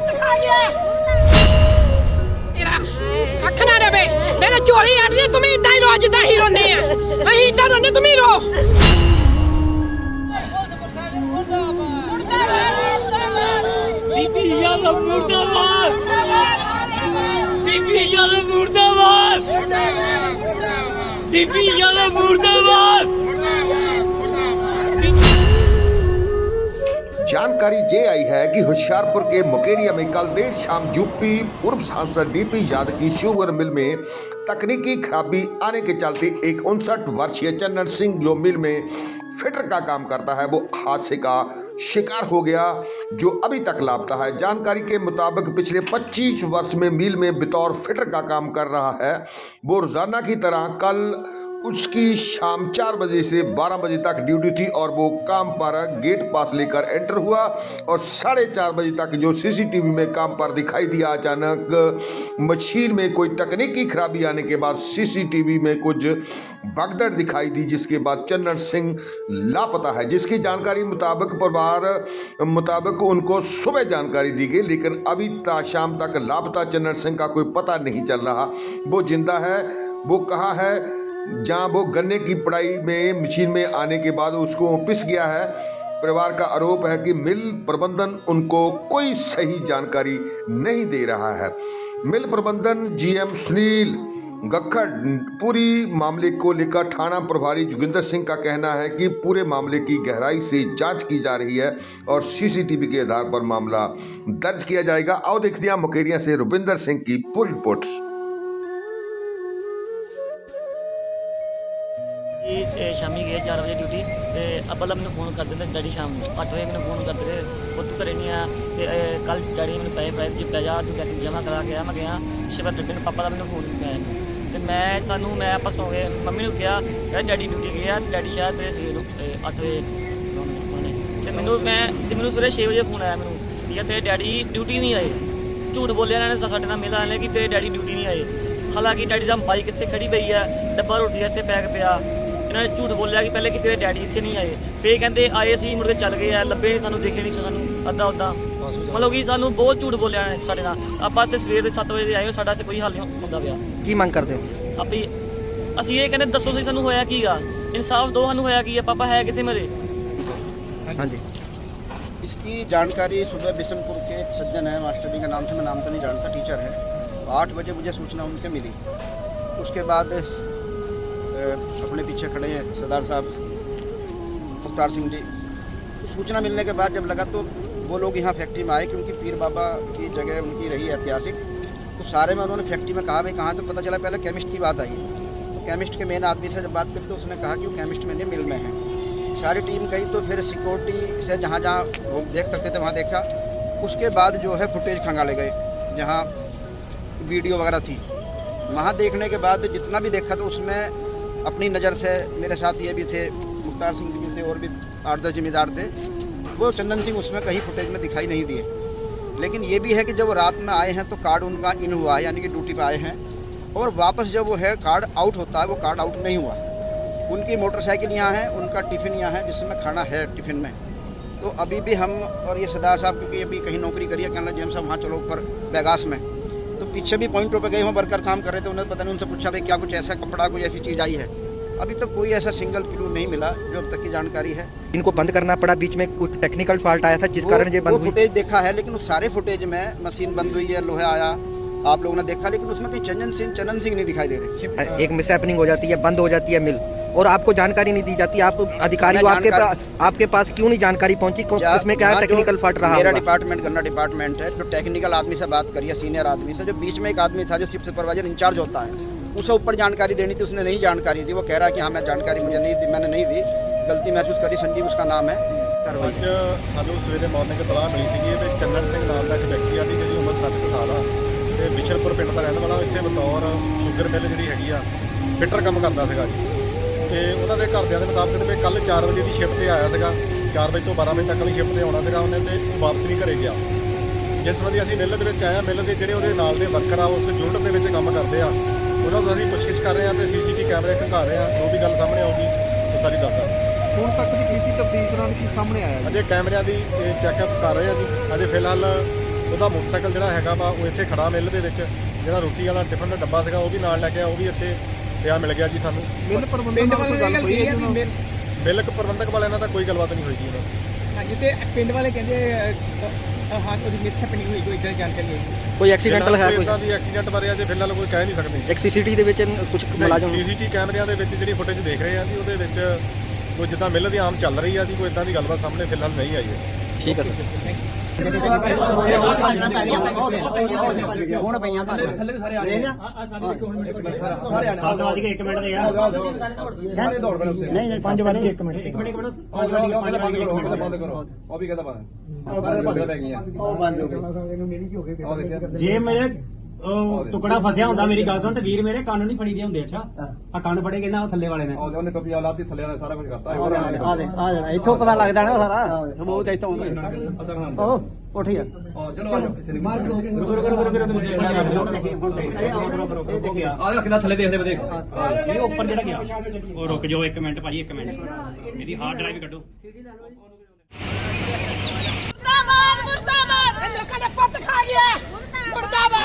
ਪੁੱਤ ਖਾ ਗਿਆ ਤੇਰਾ ਅੱਖ ਨਾ ਰਵੇ ਮੇਰੇ ਝੋਲੀ ਅੜਦੀ ਤੂੰ ਵੀ ਇਦਾਂ ਹੀ ਰੋ ਜਿੱਦਾਂ ਹੀ ਰੋਨੇ ਆ ਅਸੀਂ ਇਦਾਂ ਰੋਨੇ ਤੂੰ ਵੀ ਰੋ ਬੀਬੀ ਯਾਦ ਮੁਰਦਾਬਾਦ ਬੀਬੀ ਯਾਦ ਮੁਰਦਾਬਾਦ ਬੀਬੀ ਯਾਦ ਮੁਰਦਾਬਾਦ जानकारी ये आई है कि होशियारपुर के मुकेरिया में कल देर शाम यूपी पूर्व सांसद डीपी यादव की शुगर मिल में तकनीकी खराबी आने के चलते एक उनसठ वर्षीय चंदन सिंह जो मिल में फिटर का काम करता है। वो हादसे का शिकार हो गया, जो अभी तक लापता है। जानकारी के मुताबिक पिछले 25 वर्ष में मिल में बतौर फिटर का काम कर रहा है। वो रोज़ाना की तरह कल उसकी शाम चार बजे से बारह बजे तक ड्यूटी थी और वो काम पर गेट पास लेकर एंटर हुआ और साढ़े चार बजे तक जो सीसीटीवी में काम पर दिखाई दिया अचानक मशीन में कोई तकनीकी खराबी आने के बाद सीसीटीवी में कुछ भगदड़ दिखाई दी, जिसके बाद चंदन सिंह लापता है। जिसकी जानकारी मुताबिक परिवार मुताबिक उनको सुबह जानकारी दी गई, लेकिन अभी शाम तक लापता चंदन सिंह का कोई पता नहीं चल रहा। वो ज़िंदा है, वो कहा है जहाँ वो गन्ने की पढ़ाई में, मशीन में आने के बाद उसको पिस गया है। परिवार का आरोप है कि मिल प्रबंधन उनको कोई सही जानकारी नहीं दे रहा है। मिल प्रबंधन जीएम सुनील गक्खड़ पूरी मामले को लेकर थाना प्रभारी जोगिंदर सिंह का कहना है कि पूरे मामले की गहराई से जाँच की जा रही है और सीसीटीवी के आधार पर मामला दर्ज किया जाएगा। और देखते हैं, मुकेरिया से रुपिंदर सिंह की पूरी रिपोर्ट। ਜੀ ਸ਼ਾਮੀ ਗਏ 4 ਵਜੇ ਡਿਊਟੀ ਤੇ ਅੱਬਲ ਮੈਨੂੰ ਫੋਨ ਕਰ ਦਿੰਦੇ ਡੈਡੀ ਸ਼ਾਮ ਨੂੰ। 8 ਵਜੇ ਮੈਨੂੰ ਫੋਨ ਕਰਦੇ ਰਹੇ ਉਹ ਤੂੰ ਘਰੇ ਨਹੀਂ ਆ? ਤੇ ਕੱਲ ਡੈਡੀ ਮੈਨੂੰ ਪੈਸੇ ਪ੍ਰਾਈਵੇਟ ਜੀ ਪੈ ਜਾ, ਤੂੰ ਬੈਂਕ ਜਮ੍ਹਾਂ ਕਰਾ ਕੇ ਆ। ਮੈਂ ਗਿਆ ਸ਼ਿਵਰ ਡੱਡੇ ਨੂੰ ਪਾਪਾ ਦਾ ਮੈਨੂੰ ਫੋਨ ਨਹੀਂ ਆਇਆ ਤੇ ਮੈਂ ਸਾਨੂੰ, ਮੈਂ ਆਪਾਂ ਸੌ ਗਏ, ਮੰਮੀ ਨੂੰ ਕਿਹਾ, ਯਾਰ, ਡੈਡੀ ਡਿਊਟੀ ਗਏ ਆ, ਤੇ ਡੈਡੀ ਸ਼ਾਇਦ ਤੇਰੇ ਸਵੇਰ ਨੂੰ 8 ਵਜੇ ਆਉਣੇ। ਤੇ ਮੈਨੂੰ, ਮੈਂ, ਤੇ ਮੈਨੂੰ ਸਵੇਰੇ 6 ਵਜੇ ਫੋਨ ਆਇਆ ਮੈਨੂੰ ਠੀਕ ਹੈ ਤੇਰੇ ਡੈਡੀ ਡਿਊਟੀ ਨਹੀਂ ਆਏ। ਝੂਠ ਬੋਲਿਆ ਇਹਨਾਂ ਨੇ ਸਾਡੇ ਨਾਲ ਮਿਲ ਆਣੇ ਕਿ ਤੇਰੇ ਡੈਡੀ ਡਿਊਟੀ ਨਹੀਂ ਆਏ। ਹਾਲਾਂਕਿ ਡੈਡੀ ਦਾ ਬਾਈਕ ਇੱਥੇ ਖੜੀ ਪਈ ਆ, ਡੱਬਾ ਰੋਟੀ ਦਾ ਇੱਥੇ ਪੈਕ ਪਿਆ। ਇਹਨਾਂ ਨੇ ਝੂਠ ਬੋਲਿਆ ਕਿ ਪਹਿਲੇ ਕਿ ਤੇਰੇ ਡੈਡੀ ਇੱਥੇ ਨਹੀਂ ਆਏ ਫੇਰ ਕਹਿੰਦੇ ਆਏ ਸੀ ਮੁੜ ਕੇ ਚੱਲ ਗਏ ਆ ਲੱਭੇ ਨਹੀਂ ਸਾਨੂੰ ਦੇਖੇ ਨਹੀਂ ਸਾਨੂੰ ਅੱਧਾ ਉੱਦਾਂ ਮਤਲਬ ਕਿ ਸਾਨੂੰ ਬਹੁਤ ਝੂਠ ਬੋਲਿਆ ਨੇ ਸਾਡੇ ਨਾਲ ਆਪਾਂ ਤੇ ਸਵੇਰ ਦੇ 7 ਵਜੇ ਦੇ ਆਏ ਹੋ, ਸਾਡਾ ਤੇ ਕੋਈ ਹੱਲ ਨਹੀਂ ਹੁੰਦਾ ਪਿਆ ਕੀ ਮੰਗ ਕਰਦੇ ਹੋ ਆਪੀ ਅਸੀਂ ਇਹ ਕਹਿੰਦੇ ਦੱਸੋ ਸੀ ਸਾਨੂੰ ਹੋਇਆ ਕੀਗਾ ਇਨਸਾਫ ਦੋ ਸਾਨੂੰ ਹੋਇਆ ਕੀ ਆ ਪਾਪਾ ਹੈ ਕਿੱਥੇ ਮੇਰੇ ਹਾਂਜੀ इसकी जानकारी सुबह बिशनपुर के एक सज्जन है मास्टर जी का नाम से मैं नाम तो नहीं जानता टीचर है आठ बजे मुझे सूचना उनसे मिली उसके बाद अ, अपने पीछे खड़े हैं, सरदार साहब, मुख्तार सिंह जी। सूचना मिलने के बाद जब लगा तो वो लोग यहाँ फैक्ट्री में आए क्योंकि पीर बाबा की जगह, उनकी रही है ऐतिहासिक तो सारे में उन्होंने फैक्ट्री में कहा भाई कहाँ तो? पता चला, पहले केमिस्ट की बात आई। तो केमिस्ट के मेन आदमी से जब बात करी तो उसने कहा कि वो केमिस्ट मैंने मिल में है। सारी टीम गई तो फिर सिक्योरिटी से जहाँ जहाँ वो देख सकते थे, वहाँ देखा। उसके बाद जो है फुटेज खंगाले गए, जहाँ वीडियो वगैरह थी। वहाँ देखने के बाद जितना भी देखा तो उसमें अपनी नज़र से मेरे साथ ये भी थे, मुख्तार सिंह जी भी थे और भी आठ दस जिम्मेदार थे। वो चंदन सिंह उसमें कहीं फुटेज में दिखाई नहीं दिए। लेकिन ये भी है कि जब वो रात में आए हैं तो कार्ड उनका इन हुआ है यानी कि ड्यूटी पर आए हैं। और वापस जब वो है कार्ड आउट होता है, वो कार्ड आउट नहीं हुआ। उनकी मोटरसाइकिल यहाँ है, उनका टिफ़िन यहाँ है, जिसमें खाना है टिफ़िन में। तो अभी भी हम और ये सरदार साहब, क्योंकि अभी कहीं नौकरी करिए कहना जी हम सब वहाँ चलो ऊपर बैगास में। तो पीछे भी पॉइंटों पे गए हुए वर्कर काम कर रहे थे उन्हें पता नहीं उनसे पूछा भाई क्या कुछ ऐसा कपड़ा कोई ऐसी चीज़ आई है? अभी तक तो कोई ऐसा सिंगल क्लू नहीं मिला जो अब तक की जानकारी है। इनको बंद करना पड़ा बीच में कोई टेक्निकल फॉल्ट आया था जिस कारण ये बंद हुई? फुटेज देखा है लेकिन उस सारे फुटेज में मशीन बंद हुई है लोहे आया आप लोगों ने देखा लेकिन उसमें कहीं चंदन सिंह चंदन सिंह नहीं दिखाई दे रहे। एक मिस हो जाती है बंद हो जाती है मिल। और आपको जानकारी नहीं दी जाती आप अधिकारी हो मैं आपके जानकारी- पास आपके पास क्यों नहीं जानकारी पहुंची कौन- जा- इसमें क्या है यहाँ जो टेक्निकल फॉल्ट रहा मेरा होगा? डिपार्टमेंट गन्ना डिपार्टमेंट है जो टेक्निकल आदमी से बात करिए सीनियर आदमी से जो बीच में एक आदमी था जो शिफ्ट सुपरवाइजर इंचार्ज होता है उसे ऊपर जानकारी देनी थी उसने नहीं जानकारी दी वो कह रहा है कि हाँ मैं जानकारी मुझे नहीं दी मैंने नहीं दी गलती महसूस करी संजीव उसका नाम है कार्रवाई। ਅੱਜ ਸਾਨੂੰ ਸਵੇਰੇ ਮਾਰਨਿੰਗ ਤਲਾਹ ਮਿਲੀ ਸੀਗੀ ਵੀ ਚੰਦਨ ਸਿੰਘ ਨਾਮ ਦਾ ਇੱਕ ਵਿਅਕਤੀ ਆ ਜਿਹਦੀ ਉਮਰ 60 ਕੁ ਸਾਲ ਆ ਤੇ ਵਿਸ਼ਰਪੁਰ ਪਿੰਡ ਦਾ ਰਹਿਣ ਵਾਲਾ ਇੱਥੇ ਬਤੌਰ ਸ਼ੂਗਰ ਮਿਲ ਜਿਹੜੀ ਹੈਗੀ ਆ ਫਿੱਟਰ ਕੰਮ ਕਰਦਾ ਸੀਗਾ ਜੀ ਤੇ ਉਹਨਾਂ ਦੇ ਘਰਦਿਆਂ ਦੇ ਮੁਤਾਬਕ ਤੇ ਕੱਲ 4 ਵਜੇ ਦੀ ਸ਼ਿਫਟ ਤੇ ਆਇਆ ਸੀਗਾ। 4 ਵਜੇ ਤੋਂ 12 ਵਜੇ ਤੱਕ ਵਾਲੀ ਸ਼ਿਫਟ ਤੇ ਆਉਣਾ ਸੀਗਾ ਉਹਨੇ ਤੇ ਵਾਪਸ ਨਹੀਂ ਘਰੇ ਗਿਆ। ਜਿਸ ਸੰਬੰਧੀ ਅਸੀਂ ਮਿਲ ਦੇ ਵਿੱਚ ਆਇਆ ਮਿਲ ਦੇ ਜਿਹੜੇ ਉਹਦੇ ਨਾਲ ਦੇ ਵਰਕਰ ਆ ਉਸ ਯੂਨਿਟ ਦੇ ਵਿੱਚ ਕੰਮ ਕਰਦੇ ਆ। ਉਹਨਾਂ ਤੋਂ ਅਸੀਂ ਪੁੱਛਗਿੱਛ ਕਰ ਰਹੇ ਆ ਤੇ ਸੀਸੀਟੀ ਕੈਮਰੇ ਖੰਗਾ ਰਹੇ ਆ। ਜੋ ਵੀ ਗੱਲ ਸਾਹਮਣੇ ਆਊਗੀ ਉਹ ਸਾਰੀ ਦੱਸਦਾ ਹੁਣ ਤੱਕ ਦੀ ਕੀਤੀ ਤਬਦੀਲ ਦੌਰਾਨ ਕੀ ਸਾਹਮਣੇ ਆਇਆ ਅਜੇ ਕੈਮਰਿਆਂ ਦੀ ਚੈੱਕਅਪ ਕਰ ਰਹੇ ਆ ਜੀ। ਅਜੇ ਫਿਲਹਾਲ ਉਹਦਾ ਮੋਟਰਸਾਈਕਲ ਜਿਹੜਾ ਹੈਗਾ ਵਾ ਉਹ ਇੱਥੇ ਖੜਾ ਮਿੱਲ ਦੇ ਵਿੱਚ। ਜਿਹੜਾ ਰੋਟੀ ਵਾਲਾ ਟਿਫਨ ਦਾ ਡੱਬਾ ਸੀਗਾ ਉਹ ਵੀ ਨਾਲ ਲੈ ਕੇ ਆ ਉਹ ਵੀ ਇੱਥੇ ਤੇ ਆ ਮਿਲ ਗਿਆ ਜੀ ਸਾਨੂੰ। ਬਿੱਲ ਪ੍ਰਬੰਧਨ ਪਿੰਡ ਨਾਲ ਕੋਈ ਗੱਲ ਹੋਈ ਹੈ ਜੀ ਬਿੱਲ ਪ੍ਰਬੰਧਕ ਵਾਲਿਆਂ ਨਾਲ ਤਾਂ ਕੋਈ ਗੱਲਬਾਤ ਨਹੀਂ ਹੋਈ ਜੀ ਉਹਨਾਂ ਦੀ। ਤੇ ਪਿੰਡ ਵਾਲੇ ਕਹਿੰਦੇ ਹਾਂ ਉਹਦੀ ਮਿਸ ਹੈਪਨਿੰਗ ਹੋਈ ਕੋਈ ਇਦਾਂ ਜਾਣਕਾਰੀ ਹੋਈ। ਕੋਈ ਐਕਸੀਡੈਂਟਲ ਹੈ ਕੋਈ ਕੋਈ? ਦੀ ਐਕਸੀਡੈਂਟ ਬਾਰੇ ਅਜੇ ਫਿਲਹਾਲ ਕੋਈ ਕਹਿ ਨਹੀਂ ਸਕਦੇ। ਇੱਕ ਸੀਸੀਟੀ ਦੇ ਵਿੱਚ ਕੁਝ ਮੁਲਾਜ਼ਮ ਸੀਸੀਟੀ ਕੈਮਰਿਆਂ ਦੇ ਵਿੱਚ ਜਿਹੜੀ ਫੁਟੇਜ ਦੇਖ ਰਹੇ ਆ ਜੀ ਉਹਦੇ ਵਿੱਚ ਕੋਈ ਜਿੱਦਾਂ ਮਿਲ ਦੀ ਆਮ ਚੱਲ ਰਹੀ ਆ ਜੀ ਕੋਈ ਇਦਾਂ ਦੀ ਗੱਲਬਾਤ ਸਾਹਮਣੇ ਫਿਲਹਾਲ ਨਹੀਂ ਆਈ ਹੈ। ਠੀਕ ਹੈ ਸਰ। ਥੈਂਕ ਯੂ ਬੰਦ ਕਰੋ ਉਹ ਵੀ ਕਹਿੰਦਾ ਬੰਦ ਜੇ ਮੇਰੇ ਉਹ ਟੁਕੜਾ ਫਸਿਆ ਹੁੰਦਾ ਮੇਰੀ ਗੱਲ ਸੁਣ ਤੇ ਵੀਰ ਮੇਰੇ ਕੰਨ ਨਹੀਂ ਫੜੀ ਦੇ ਹੁੰਦੇ ਅੱਛਾ ਆ ਕੰਨ ਫੜੇ ਕਹਿੰਦਾ ਉਹ ਥੱਲੇ ਵਾਲੇ ਨੇ ਉਹਨੇ ਟੋਪੀ ਲਾਤੀ ਥੱਲੇ ਵਾਲਾ ਸਾਰਾ ਕੁਝ ਕਰਤਾ ਆ ਦੇ ਆ ਜਾਣਾ ਇੱਥੋਂ ਪਤਾ ਲੱਗਦਾ ਨਾ ਸਾਰਾ ਸਬੂਤ ਇੱਥੋਂ ਆਉਂਦਾ ਉਹ ਉੱਠ ਗਿਆ ਚਲੋ ਆ ਜਾਓ ਇੱਥੇ ਰੁਕੋ ਰੁਕੋ ਰੁਕੋ ਰੁਕੋ ਆ ਜਾ ਕਿਦਾਂ ਥੱਲੇ ਦੇਖਦੇ ਵੇ ਦੇਖ ਇਹ ਉੱਪਰ ਜਿਹੜਾ ਗਿਆ ਉਹ ਰੁਕ ਜਾਓ ਇੱਕ ਮਿੰਟ ਭਾਜੀ ਇੱਕ ਮਿੰਟ ਇਹਦੀ ਹਾਰਡ ਡਰਾਈਵ ਕੱਢੋ ਮੁਰਦਾਬਾਦ ਮੁਰਦਾਬਾਦ ਲੋਕਾਂ ਦਾ ਪੁੱਤ ਖਾ ਗਿਆ importaba.